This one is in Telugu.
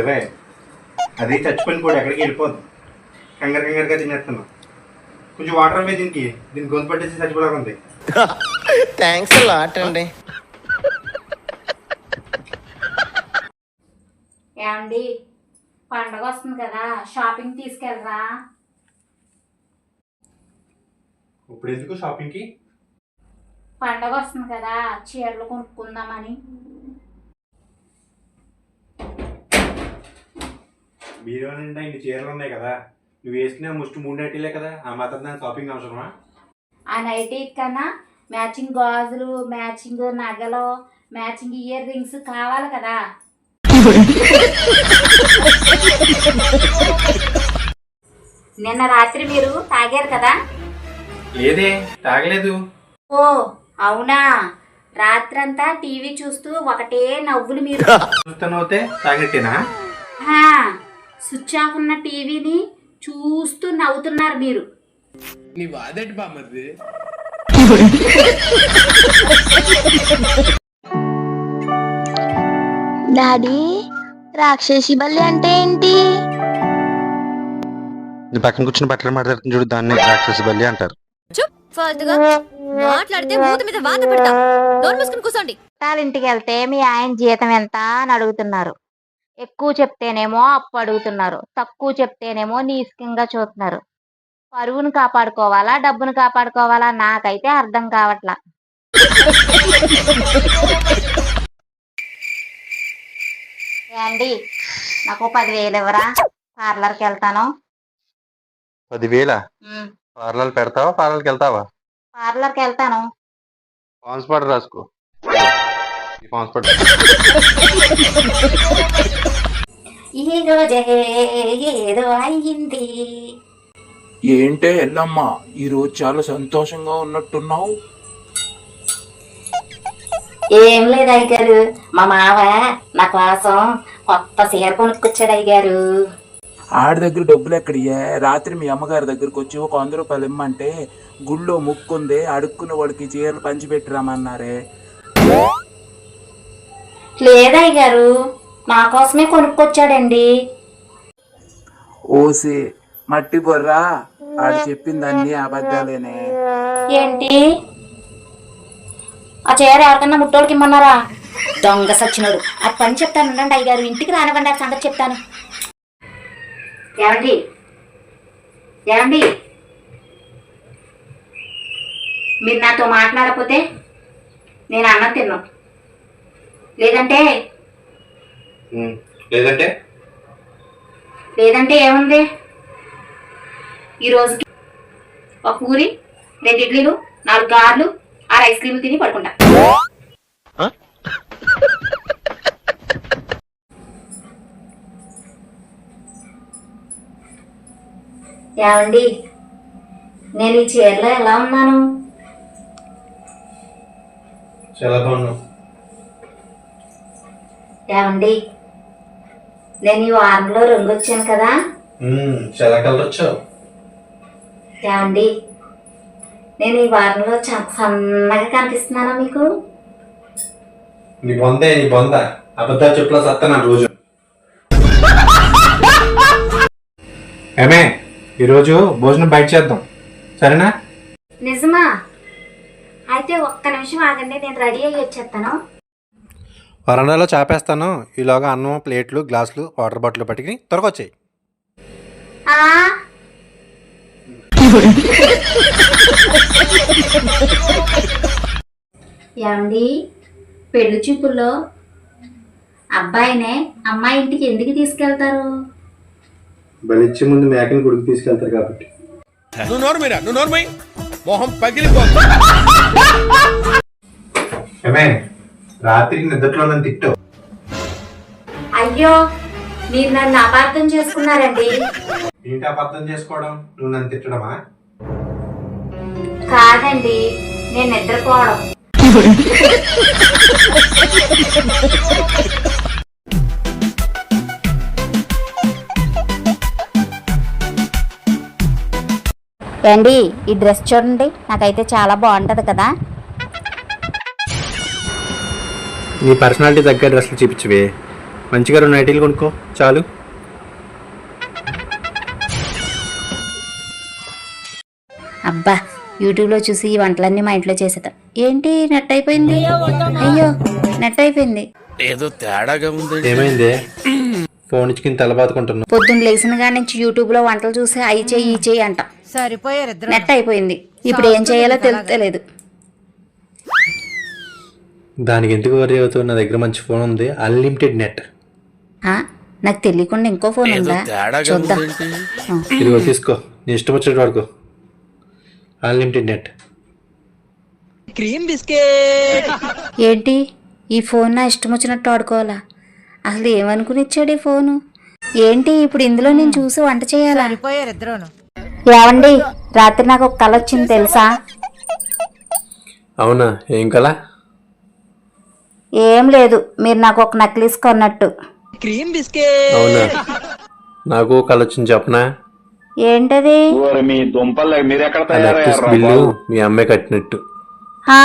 ఇవే అది చచ్చిపోయిన కూడా ఎక్కడికి వెళ్ళిపోదు. కంగారు కంగారుగా తినేస్తున్నాం. కొంచెం వాటర్ అవి దీనికి. దీనికి గొంతు పట్టేసి చచ్చిపోలాగా ఉంది. థ్యాంక్స్ లాట్ అండి. ఏమండి? పండగ వస్తుంది కదా. షాపింగ్ తీసుకెళ్ళరా ఇప్పుడు ఎందుకు షాపింగ్కి పండగ వస్తుంది కదా. చీరలు కొనుక్కుందామని. నిండా ఇన్ని చీరలు ఉన్నాయి కదా? నువ్వు వేసుకునే ముష్టి మూడు నైటీలే కదా? ఆ మాత్రం దాని షాపింగ్ అవసరమా? ఆ నైటీ కన్నా మ్యాచింగ్ గాజులు మ్యాచింగ్ నగలు మ్యాచింగ్ ఇయర్ రింగ్స్ కావాలి కదా? నిన్న రాత్రి మీరు తాగారు కదా? లేదే తాగలేదు. ఓ అవునా? రాత్రంతా టీవీ చూస్తూ ఒకటే నవ్వులు మీరు. చూస్తాను అవుతే తాగట్టేనా స్విచ్ ఆఫ్ ఉన్న టీవీని చూస్తూ నవ్వుతున్నారు మీరు. నీ వాదేటి బామ్మది డాడీ రాక్షసి బల్లి అంటే ఏంటి? నీ పక్కన కూర్చుని బట్టలు మాట్లాడుతుంది చూడు దాన్ని రాక్షసి బల్లి అంటారు. ఫాల్తుగా మాట్లాడితే మూత మీద వాత పెడతా. నోరు మూసుకుని కూర్చోండి. ఇంటికి వెళ్తే మీ ఆయన జీతం ఎంత అని అడుగుతున్నారు. ఎక్కువ చెప్తేనేమో అప్పు అడుగుతున్నారు తక్కువ చెప్తేనేమో నీస్కంగా చూస్తున్నారు పరువును కాపాడుకోవాలా డబ్బును కాపాడుకోవాలా? నాకైతే అర్థం కావట్లా. ఏండి నాకు పదివేలు ఇవ్వరా? పార్లర్కి వెళ్తాను. పదివేల? పార్లర్ పెడతావా? పార్లర్కి వెళ్తావా? పార్లర్కి వెళ్తాను. పౌడర్ రాసుకో. పౌడర్ ఈ రోజే ఏదో అయింది. ఏంటే ఎల్లమ్మ ఈ రోజు చాలా సంతోషంగా ఉన్నట్టున్నావు? ఏం లేదు అయ్యగారు మా మావ నా కోసం కొత్త చీర కొనుక్కొచ్చాడు అయ్యగారు ఆడి దగ్గర డబ్బులు ఎక్కడియే రాత్రి మీ అమ్మగారి దగ్గరకు వచ్చి ఒక వంద రూపాయలు ఇమ్మంటే గుళ్ళో ముక్కుంది అడుక్కున్న వాడికి చీరలు పంచిపెట్టిరామన్నారే లేదయ్యగారు నా కోసమే కొనుక్కొచ్చాడండి. ఓసి మట్టి బొర్రా ఆడు చెప్పిందన్నీ అబద్ధాలేనే. ఏంటి? ఆ చీర ఎవరికన్నా ముట్టోడికి ఇమ్మన్నారా? దొంగ సచ్చినోడు. ఆ పని చెప్తాను ఉండండి అయ్యగారు ఇంటికి రానివ్వండి ఆ సంగతి చెప్తాను. ఏమండి? ఏమండి? మీరు నాతో మాట్లాడకపోతే నేను అన్నం తిన్నాం. లేదంటే? లేదంటే? లేదంటే ఏముంది? ఈ రోజుకి ఒక పూరి రెండు ఇడ్లీలు నాలుగు గార్లు ఆరు ఐస్ క్రీమ్లు తిని పడుకుంటా. ఏమండి? నేను ఈ చీరలో ఎలా ఉన్నాను? చాలా బాగున్నావు ఏమండి? నేను ఈ వారంలో రంగు వచ్చాను కదా. చాలా కలర్ వచ్చావు. ఏమండి? నేను ఈ వారంలో సన్నగా కనిపిస్తున్నానా మీకు? నీ బొందే నీ బొంద. అబద్ధాలు చెప్పులో సత్తా నా రోజు. ఏమే ఈరోజు భోజనం బయట చేద్దాం. సరేనా? నిజమా? అయితే ఒక్క నిమిషం ఆగండి నేను రెడీ అయ్యి వచ్చేస్తాను. వరండాలో చాపేస్తాను. ఈలోగా అన్నం ప్లేట్లు గ్లాసులు వాటర్ బాటిల్ పట్టుకుని త్వరగా వచ్చాయి ఆ? ఏమండి? పెళ్ళి చూపుల్లో అబ్బాయినే అమ్మాయి ఇంటికి ఎందుకు తీసుకెళ్తారు? బలిచ్చే ముందు మేకని గుడికి తీసుకెళ్తారు కాబట్టి. నువ్వు నోర్మిరా నువ్వు నోర్మై మొహం పగిలిపో. రాత్రి నిద్రలో నన్ను తిట్టావు. అయ్యో మీరు నన్ను అపార్థం చేసుకున్నారండి. ఏంటి అబద్ధం చేసుకోవడం? నువ్వు నన్ను తిట్టడమా? కాదండి నేను నిద్రపోవడం. ఏండి ఈ డ్రెస్ చూడండి. నాకైతే చాలా బాగుంటది కదా. నీ పర్సనాలిటీ తగ్గ డ్రెస్సులు చూపించవే. మంచిగా రెండు నైటీలు కొనుక్కో చాలు. అబ్బా యూట్యూబ్లో చూసి ఈ వంటలన్నీ మా ఇంట్లో చేసేద్దాం. ఏంటి నెట్ అయిపోయింది? అయ్యో నెట్ అయిపోయింది. ఏదో తేడాగా ఉంది ఏమైంది? ఫోన్ ఇచ్చుకుని తల బాదుకుంటున్నావు పొద్దున్న లేచిన కాడి నుంచి యూట్యూబ్లో వంటలు చూసి అయి చేయి ఈ చేయి అంట. నెట్ అయిపోయింది. ఇప్పుడు ఏం చేయాలో తెలుస్తలేదు దానికి ఎందుకు వరి అవుతావు నా దగ్గర మంచి ఫోన్ ఉంది. అన్లిమిటెడ్ నెట్ ఆ, నాకు తెలియకుండా ఇంకో ఫోన్ ఉందా? చూద్దాం. ఇదిగో తీసుకో. నీ ఇష్టం వచ్చినట్టు వాడుకో. అన్లిమిటెడ్ నెట్ ఏంటి? ఈ ఫోన్ నా ఇష్టం వచ్చినట్టు ఆడుకోవాలా అసలు ఏమనుకుని ఇచ్చాడు ఈ ఫోను ఏంటి? ఇప్పుడు ఇందులో నేను చూసి వంట చేయాలా? ఏమండి? రాత్రి నాకు ఒక కళ వచ్చింది తెలుసా? అవునా? ఏం కల? ఏం లేదు మీరు నాకు ఒక నక్లీస్ కొన్నట్టు. అవునా? నాకు కళ వచ్చింది చెప్పనా? ఏంటది? ఆ నెక్లెస్ బిల్లు మీ అమ్మాయి కట్టినట్టు. హా?